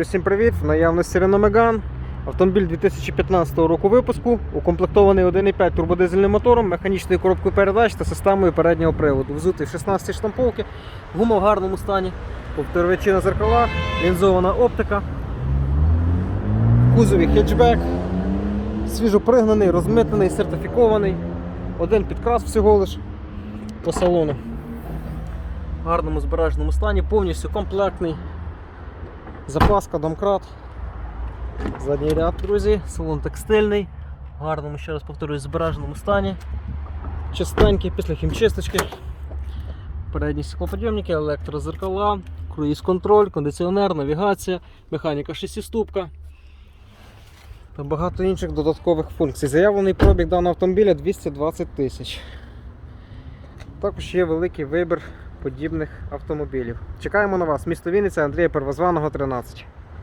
Друзі, всім привіт! В наявності Renault Megane. Автомобіль 2015 року випуску, укомплектований 1,5 турбодизельним мотором, механічною коробкою передач та системою переднього приводу. Взутий 16 штамповки, гума в гарному стані, повторювачі на зеркалах, лінзована оптика, кузові хетчбек, свіжо пригнаний, розмитнений, сертифікований. Один підкрас всього лиш по салону. В гарному збереженому стані, повністю комплектний. Запаска, домкрат. Задній ряд, друзі, салон текстильний, в гарному, ще раз повторюю, збереженому стані. Чистенький після хімчисточки. Передні стеклоподйомники, електрозеркала, круїз-контроль, кондиціонер, навігація, механіка шестиступка та багато інших додаткових функцій. Заявлений пробіг даного автомобіля 220 тисяч. Також є великий вибір подібних автомобілів. Чекаємо на вас, місто Вінниця, Андрія Первозваного, 13.